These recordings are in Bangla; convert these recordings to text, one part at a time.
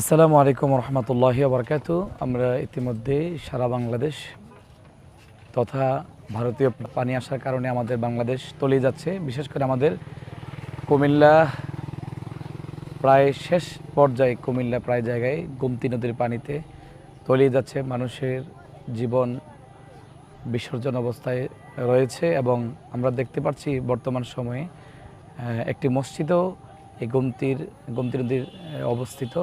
আসসালামু আলাইকুম রহমতুল্লাহি বরকাত আমরা ইতিমধ্যে সারা বাংলাদেশ তথা ভারতীয় পানি আসার কারণে আমাদের বাংলাদেশ তলিয়ে যাচ্ছে। বিশেষ করে আমাদের কুমিল্লা প্রায় শেষ পর্যায়ে, কুমিল্লা প্রায় জায়গায় গুমতি নদীর পানিতে তলিয়ে যাচ্ছে। মানুষের জীবন বিসর্জন অবস্থায় রয়েছে এবং আমরা দেখতে পাচ্ছি বর্তমান সময়ে একটি মসজিদও এই গুমতির, গুমতি নদীর অবস্থিত।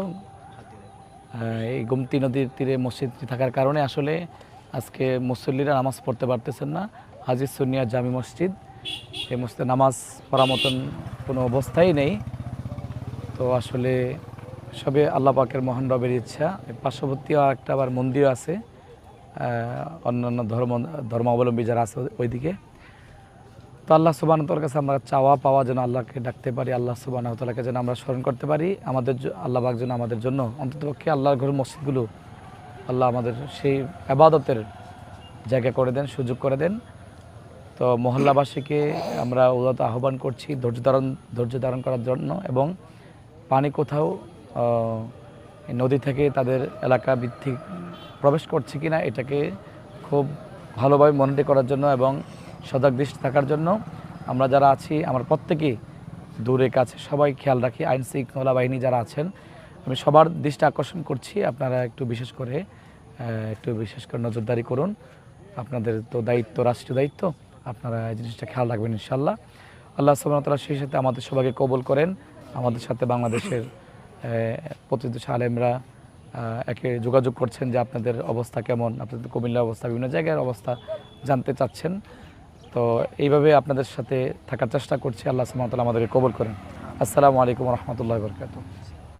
এই গুমতি নদীর তীরে মসজিদটি থাকার কারণে আসলে আজকে মুসল্লিরা নামাজ পড়তে পারতেছেন না। হাজির সুনিয়া জামি মসজিদ। এই মসজিদে নামাজ পড়ার মতন কোনো অবস্থাই নেই। তো আসলে সবে আল্লাহ পাকের মহান রবের ইচ্ছা। পার্শ্ববর্তী একটা আবার মন্দির আছে। অন্যান্য ধর্ম ধর্মাবলম্বী যারা আছে ওইদিকে। তো আল্লাহ সুবাহ তোর কাছে আমরা চাওয়া পাওয়া যেন আল্লাহকে ডাকতে পারি, আল্লাহ সুবাহ তালাকে যেন আমরা স্মরণ করতে পারি, আমাদের জ- আল্লাহ পাক যেন আমাদের জন্য অন্ততপক্ষে আল্লাহর ঘর মসজিদগুলো আল্লাহ আমাদের সেই আবাদতের জায়গা করে দেন, সুযোগ করে দেন। তো মহল্লাবাসীকে আমরা উদাত আহ্বান করছি ধৈর্য ধারণ ধৈর্য ধারণ করার জন্য এবং পানি কোথাও নদী থেকে তাদের এলাকা ভিত্তিক প্রবেশ করছে কিনা এটাকে খুব ভালোভাবে মনিটর করার জন্য এবং সজাগ দৃষ্টি থাকার জন্য আমরা যারা আছি, আমার প্রত্যেকেই দূরে কাছে সবাই খেয়াল রাখি, আইন শৃঙ্খলা বাহিনী যারা আছেন, আমি সবার দৃষ্টি আকর্ষণ করছি। আপনারা একটু বিশেষ করে একটু বিশেষ করে নজরদারি করুন। আপনাদের তো দায়িত্ব, রাষ্ট্রীয় দায়িত্ব, আপনারা এই জিনিসটা খেয়াল রাখবেন ইনশাল্লাহ। আল্লাহ সুবাহতাল্লাহ সেই সাথে আমাদের সবাইকে কবল করেন। আমাদের সাথে বাংলাদেশের প্রতিনিধি আলেমরা একে যোগাযোগ করছেন যে আপনাদের অবস্থা কেমন, আপনাদের কুমিল্লার অবস্থা, বিভিন্ন জায়গার অবস্থা জানতে চাচ্ছেন। তো এইভাবে আপনাদের সাথে থাকার চেষ্টা করছি। আল্লাহ সুবাহতাল্লাহ আমাদেরকে কবল করেন। আসসালামু আলাইকুম রহমতুল্লাহ বরকাত